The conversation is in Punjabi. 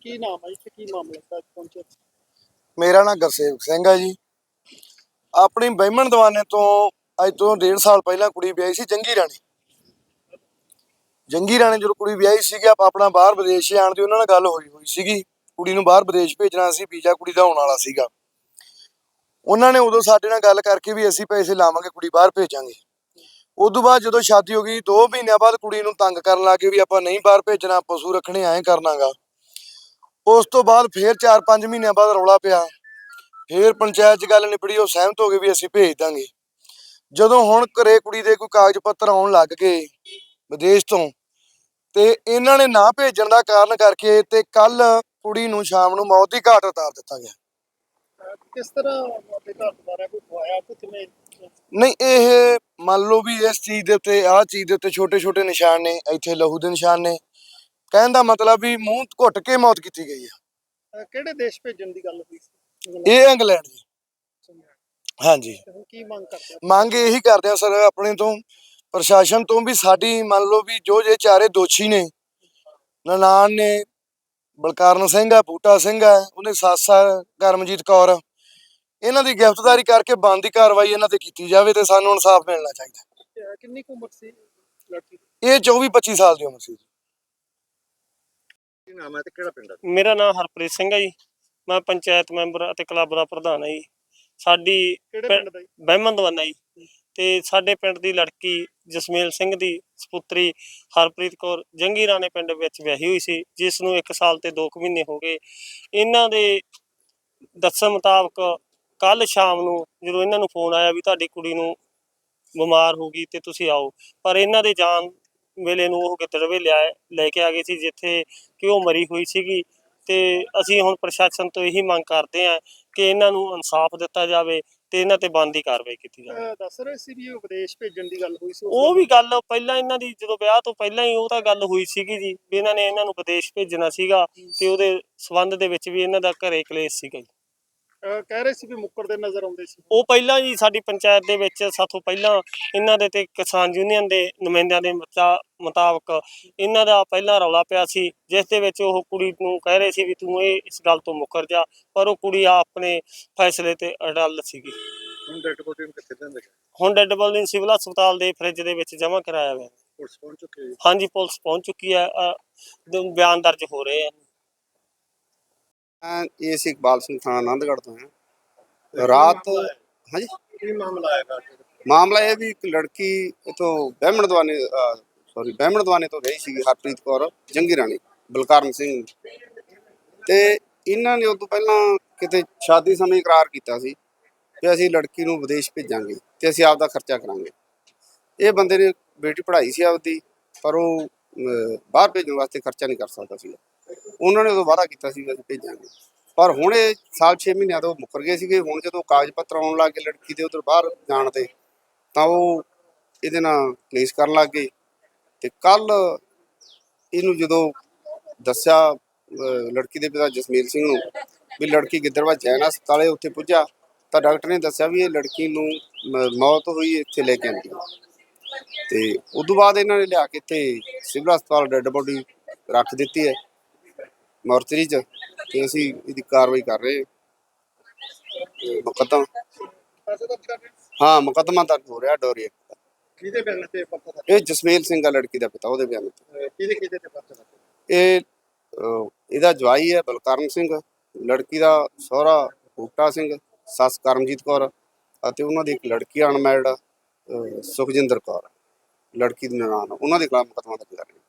ਕੀ ਨਾਮ ਹੈ ਜੀ? ਕੀ ਮਾਮਲਾ ਹੈ? ਪਹੁੰਚੇ ਮੇਰਾ ਨਾਮ ਗੁਰਸੇਵਕ ਸਿੰਘ ਆ ਜੀ। ਆਪਣੀ ਬਹਿਮਣ ਦਵਾਨੇ ਤੋਂ ਅੱਜ ਤੋਂ ਡੇਢ ਸਾਲ ਪਹਿਲਾਂ ਕੁੜੀ ਵਿਆਹੀ ਸੀ, ਜੰਗੀ ਰਾਣੀ। ਜੰਗੀ ਰਾਣੀ ਜਦੋਂ ਕੁੜੀ ਵਿਆਹੀ ਸੀਗੀ, ਆਪਾਂ ਆਪਣਾ ਬਾਹਰ ਵਿਦੇਸ਼ ਜਾਣ ਦੀ ਉਹਨਾਂ ਨਾਲ ਗੱਲ ਹੋਈ ਹੋਈ ਸੀਗੀ। ਕੁੜੀ ਨੂੰ ਬਾਹਰ ਵਿਦੇਸ਼ ਭੇਜਣਾ ਸੀ, ਵੀਜ਼ਾ ਕੁੜੀ ਦਾ ਆਉਣ ਵਾਲਾ ਸੀਗਾ। ਉਹਨਾਂ ਨੇ ਉਦੋਂ ਸਾਡੇ ਨਾਲ ਗੱਲ ਕਰਕੇ ਵੀ ਅਸੀਂ ਪੈਸੇ ਲਾਵਾਂਗੇ, ਕੁੜੀ ਬਾਹਰ ਭੇਜਾਂਗੇ। ਉਦੋਂ ਬਾਅਦ ਜਦੋਂ ਸ਼ਾਦੀ ਹੋ ਗਈ 2 ਮਹੀਨਿਆਂ ਬਾਅਦ ਕੁੜੀ ਨੂੰ ਤੰਗ ਕਰਨ ਲੱਗੇ ਵੀ ਆਪਾਂ ਨਹੀਂ ਬਾਹਰ ਭੇਜਣਾ, ਪਸ਼ੂ ਰੱਖਣੇ ਐਂ ਕਰਨਾਗਾ। ਉਸ ਤੋਂ ਬਾਅਦ ਫੇਰ 4-5 ਮਹੀਨਿਆਂ ਬਾਅਦ ਰੌਲਾ ਪਿਆ। ਫੇਰ ਪੰਚਾਇਤ 'ਚ ਗੱਲ ਨਿਬੜੀ ਉਹ ਸਹਿਮਤ ਹੋ ਗਏ ਵੀ ਅਸੀਂ ਭੇਜ ਦਾਂਗੇ। ਜਦੋਂ ਹੁਣ ਘਰੇ ਕੁੜੀ ਦੇ ਕੋਈ ਕਾਗਜ਼ ਪੱਤਰ ਆਉਣ ਲੱਗ ਗਏ ਵਿਦੇਸ਼ ਤੋਂ ਤੇ ਇਹਨਾਂ ਨੇ ਨਾ ਭੇਜਣ ਦਾ ਕਾਰਨ ਕਰਕੇ ਤੇ ਕੱਲ ਕੁੜੀ ਨੂੰ ਸ਼ਾਮ ਨੂੰ ਮੌਤ ਦੀ ਘਾਟ ਉਤਾਰ ਦਿੱਤਾ ਗਿਆ। ਕਿਸ ਤਰ੍ਹਾਂ ਤੁਹਾਡੇ ਘਰ ਦੁਆਰਾ ਕੋਈ ਖਵਾਇਆ ਕਿ ਕਿਵੇਂ? ਨਹੀਂ ਇਹ ਮੰਨ ਲਓ ਵੀ ਇਸ ਚੀਜ਼ ਦੇ ਉੱਤੇ ਆਹ ਚੀਜ਼ ਦੇ ਉੱਤੇ ਛੋਟੇ ਛੋਟੇ ਨਿਸ਼ਾਨ ਨੇ ਇੱਥੇ ਲਹੂ ਦੇ ਨਿਸ਼ਾਨ ਨੇ। ਕਹਿਣ ਦਾ ਮਤਲਬ ਵੀ ਮੂੰਹ ਘੁੱਟ ਕੇ ਮੌਤ ਕੀਤੀ ਗਈ ਹੈ ਅਹ ਕਿਹੜੇ ਦੇਸ਼ ਭੇਜਣ ਦੀ ਗੱਲ ਹੋਈ ਸੀ? ਇਹ ਇੰਗਲੈਂਡ ਜੀ। ਹਾਂਜੀ। ਤੇ ਹੁਣ ਕੀ ਮੰਗ ਕਰਦੇ ਹੋ? ਮੰਗ ਇਹੀ ਕਰਦੇ ਆ ਸਰ ਆਪਣੇ ਤੋਂ ਪ੍ਰਸ਼ਾਸਨ ਤੋਂ ਵੀ ਸਾਡੀ ਮੰਨ ਲਓ ਵੀ ਜੋ ਜੇ ਚਾਰੇ ਦੋਸ਼ੀ ਨੇ ਨਨਾਣ ਨੇ ਬਲਕਾਰਨ ਸਿੰਘ ਆ ਬੂਟਾ ਸਿੰਘ ਆ ਉਹਨੇ ਸੱਸ ਆ ਕਰਮਜੀਤ ਕੌਰ ਇਹਨਾਂ ਦੀ ਗ੍ਰਿਫਤਾਰੀ ਕਰਕੇ ਬੰਦੀ ਕਾਰਵਾਈ ਇਹਨਾਂ ਤੇ ਕੀਤੀ ਜਾਵੇ ਤੇ ਸਾਨੂੰ ਇਨਸਾਫ ਮਿਲਣਾ ਚਾਹੀਦਾ। ਤੇ, ਕਿੰਨੀ ਕੁ ਉਮਰ ਸੀ ਲੜਕੀ ਦੀ? ਇਹ 24 25 ਸਾਲ ਦੀ ਉਮਰ ਸੀ ਜੀ। ਕੀ ਨਾਮ ਹੈ ਤੇ ਕਿਹੜਾ ਪਿੰਡ ਹੈ? ਮੇਰਾ ਨਾਮ ਹਰਪ੍ਰੀਤ ਸਿੰਘ ਹੈ ਜੀ। ਮੈਂ ਪੰਚਾਇਤ ਮੈਂਬਰ ਅਤੇ ਕਲੱਬ ਦਾ ਪ੍ਰਧਾਨ ਹਾਂ ਜੀ। ਸਾਡੀ ਕਿਹੜੇ ਪਿੰਡ ਦਾ ਜੀ? ਤੇ ਸਾਡੇ ਪਿੰਡ ਦੀ ਲੜਕੀ ਜਸਮੇਲ ਸਿੰਘ ਦੀ ਸੁਪੁੱਤਰੀ ਹਰਪ੍ਰੀਤ ਕੌਰ ਜੰਗੀ ਰਾਣੇ ਪਿੰਡ ਵਿੱਚ ਵਿਆਹੀ ਹੋਈ ਸੀ ਜਿਸ ਨੂੰ 1 ਸਾਲ ਤੇ 2 ਮਹੀਨੇ ਹੋ ਗਏ। ਇਹਨਾਂ ਦੇ ਦੱਸਣ ਮੁਤਾਬਕ ਕੱਲ ਸ਼ਾਮ ਨੂੰ ਜਦੋਂ ਇਹਨਾਂ ਨੂੰ ਫੋਨ ਆਇਆ ਵੀ ਤੁਹਾਡੀ ਕੁੜੀ ਨੂੰ ਬਿਮਾਰ ਹੋ ਗਈ ਤੇ ਤੁਸੀਂ ਆਓ ਪਰ ਇਹਨਾਂ ਦੇ ਜਾਣ ਵੇਲੇ ਨੂੰ ਉਹ ਗਿੱਦੜਵੇ ਲਿਆ ਲੈ ਕੇ ਆ ਗਏ ਸੀ ਜਿੱਥੇ ਕਿ ਉਹ ਮਰੀ ਹੋਈ ਸੀਗੀ। ਤੇ ਅਸੀਂ ਹੁਣ ਪ੍ਰਸ਼ਾਸਨ ਤੋਂ ਇਹੀ ਮੰਗ ਕਰਦੇ ਹਾਂ ਕਿ ਇਹਨਾਂ ਨੂੰ ਇਨਸਾਫ ਦਿੱਤਾ ਜਾਵੇ ਤੇ ਇਹਨਾਂ ਤੇ ਬਣਦੀ ਕਾਰਵਾਈ ਕੀਤੀ ਜਾਵੇ। ਦੱਸ ਰਹੇ ਸੀ ਵੀ ਉਹ ਵਿਦੇਸ਼ ਭੇਜਣ ਦੀ ਗੱਲ ਹੋਈ ਸੀ ਉਹ ਵੀ ਗੱਲ ਪਹਿਲਾਂ ਇਹਨਾਂ ਦੀ ਜਦੋਂ ਵਿਆਹ ਤੋਂ ਪਹਿਲਾਂ ਹੀ ਉਹ ਤਾਂ ਗੱਲ ਹੋਈ ਸੀਗੀ ਜੀ ਵੀ ਇਹਨਾਂ ਨੇ ਇਹਨਾਂ ਨੂੰ ਵਿਦੇਸ਼ ਭੇਜਣਾ ਸੀਗਾ ਤੇ ਉਹਦੇ ਸਬੰਧ ਦੇ ਵਿੱਚ ਵੀ ਇਹਨਾਂ ਦਾ ਘਰੇ ਕਲੇਸ਼ ਸੀਗਾ ਜੀ। ਕਹਿ ਰਹੇ ਸੀ ਵੀ ਮੁੱਕਰਦੇ ਨਜ਼ਰ ਆਉਂਦੇ ਸੀ। ਉਹ ਪਹਿਲਾਂ ਜੀ ਸਾਡੀ ਪੰਚਾਇਤ ਦੇ ਵਿੱਚ ਸਾਥੋਂ ਪਹਿਲਾਂ ਇਹਨਾਂ ਦੇ ਤੇ ਕਿਸਾਨ ਯੂਨੀਅਨ ਦੇ ਨੁਮਾਇੰਦਿਆਂ ਦੇ ਮੁਤਾ- ਮੁਤਾਬਕ ਇਹਨਾਂ ਦਾ ਪਹਿਲਾਂ ਰੌਲਾ ਪਿਆ ਸੀ ਜਿਸ ਦੇ ਵਿੱਚ ਉਹ ਕੁੜੀ ਨੂੰ ਕਹਿ ਰਹੇ ਸੀ ਵੀ ਤੂੰ ਇਹ ਇਸ ਗੱਲ ਤੋਂ ਮੁੱਕਰ ਜਾ ਪਰ ਉਹ ਕੁੜੀ ਆਪਣੇ ਫੈਸਲੇ ਤੇ ਅੜਲ ਸੀਗੀ। ਹੁਣ ਡੈਡ ਬੋਡੀ ਨੂੰ ਕਿੱਥੇ ਦਿੰਦੇ? ਹੁਣ ਡੈੱਡ ਬੋਡੀ ਸਿਵਲ ਹਸਪਤਾਲ ਦੇ ਫ੍ਰਿਜ ਦੇ ਵਿੱਚ ਜਮ੍ਹਾਂ ਕਰਾਇਆ ਹੋਇਆ। ਹੈ। ਪੁਲਿਸ ਪਹੁੰਚ ਚੁੱਕੀ ਹੈ ਹਾਂਜੀ ਪੁਲਿਸ ਪਹੁੰਚ ਚੁੱਕੀ ਹੈ। ਬਿਆਨ ਦਰਜ ਹੋ ਰਹੇ ਆ। ਮੈਂ ਏਸ ਇਕਬਾਲ ਸਿੰਘ ਥਾਣਾ ਆਨੰਦਗੜ੍ਹ ਤੋਂ ਹਾਂ ਰਾਤ ਹਾਂਜੀ? ਕੀ ਮਾਮਲਾ ਆਏਗਾ ਮਾਮਲਾ ਇਹ ਵੀ ਇੱਕ ਲੜਕੀ ਇਥੋਂ ਬਹਿਮਣ ਦਵਾਨੇ ਸੌਰੀ ਬਹਿਮਣ ਦਵਾਨੇ ਤੋਂ ਰਹੀ ਸੀ ਹਰਪ੍ਰੀਤ ਕੌਰ ਜੰਗੀ ਰਾਣੀ ਬਲਕਾਰਨ ਸਿੰਘ। ਤੇ ਇਹਨਾਂ ਨੇ ਉਸ ਤੋਂ ਪਹਿਲਾਂ ਕਿਤੇ ਸ਼ਾਦੀ ਸਮੇਂ ਇਕਰਾਰ ਕੀਤਾ ਸੀ ਕਿ ਅਸੀਂ ਲੜਕੀ ਨੂੰ ਵਿਦੇਸ਼ ਭੇਜਾਂਗੇ ਤੇ ਅਸੀਂ ਆਪਦਾ ਖਰਚਾ ਕਰਾਂਗੇ। ਇਹ ਬੰਦੇ ਨੇ ਬੇਟੀ ਪੜ੍ਹਾਈ ਸੀ ਆਪਦੀ ਪਰ ਉਹ ਬਾਹਰ ਭੇਜਣ ਵਾਸਤੇ ਖਰਚਾ ਨਹੀਂ ਕਰ ਸਕਦਾ ਸੀ ਉਹਨਾਂ ਨੇ ਉਦੋਂ ਵਾਅਦਾ ਕੀਤਾ ਸੀ ਕਿ ਅਸੀਂ ਭੇਜਾਂਗੇ। ਪਰ ਹੁਣ ਇਹ ਸਾਲ 6 ਮਹੀਨਿਆਂ ਤੋਂ ਮੁੱਕਰ ਗਏ ਸੀਗੇ। ਹੁਣ ਜਦੋਂ ਕਾਗਜ਼ ਪੱਤਰ ਆਉਣ ਲੱਗ ਗਏ ਲੜਕੀ ਦੇ ਉਧਰ ਬਾਹਰ ਜਾਣ 'ਤੇ, ਤਾਂ ਉਹ ਇਹਦੇ ਨਾਲ ਕਲੇਸ਼ ਕਰਨ ਲੱਗ ਗਏ। ਤੇ ਕੱਲ ਇਹਨੂੰ ਜਦੋਂ ਦੱਸਿਆ ਲੜਕੀ ਦੇ ਪਿਤਾ ਜਸਮੀਰ ਸਿੰਘ ਨੂੰ ਵੀ ਲੜਕੀ ਗਿੱਦੜਵਾ ਜੈਨ ਹਸਪਤਾਲੇ ਉੱਥੇ ਪੁੱਜਾ, ਤਾਂ ਡਾਕਟਰ ਨੇ ਦੱਸਿਆ ਵੀ ਇਹ ਲੜਕੀ ਨੂੰ ਮੌਤ ਹੋਈ, ਇੱਥੇ ਲੈ ਕੇ ਆਂਦੀ। ਤੇ ਤੋਂ ਬਾਅਦ ਇਹਨਾਂ ਨੇ ਲਿਆ ਕੇ ਇੱਥੇ ਸਿਵਲ ਹਸਪਤਾਲ ਡੈੱਡ ਬੋਡੀ ਰੱਖ ਦਿੱਤੀ ਹੈ। ਮੋਰਚਰੀ 'ਚ ਤੇ ਅਸੀਂ ਇਹਦੀ ਕਾਰਵਾਈ ਕਰ ਰਹੇ ਹਾਂ। ਮੁਕੱਦਮਾ ਹਾਂ? ਮੁਕੱਦਮਾ ਦਰਜ ਹੋ ਰਿਹਾ ਡੋਰੀ ਕਿਹਦੇ ਬਿਆਨ ਤੇ ਪੱਤਰ ਇਹ ਜਸਮੇਲ ਸਿੰਘ ਆ ਲੜਕੀ ਦਾ ਪਿਤਾ ਉਹਦੇ ਬਿਆਨ ਤੇ। ਕਿਹਦੇ ਕਿਹਦੇ ਤੇ ਪੱਤਰ ਇਹ ਇਹਦਾ ਜਵਾਈ ਹੈ ਬਲਕਰਨ ਸਿੰਘ। ਲੜਕੀ ਦਾ ਸਹੁਰਾ ਬੂਟਾ ਸਿੰਘ ਸੱਸ ਕਰਮਜੀਤ ਕੌਰ ਅਤੇ ਉਹਨਾਂ ਦੀ ਇੱਕ ਲੜਕੀ ਅਨਮੈਰਿਡ ਸੁਖਜਿੰਦਰ ਕੌਰ ਲੜਕੀ ਦੀ ਨਨਾਣ ਉਹਨਾਂ ਦੇ ਖਿਲਾਫ ਮੁਕੱਦਮਾ ਦਰਜ ਕਰ ਰਹੇ।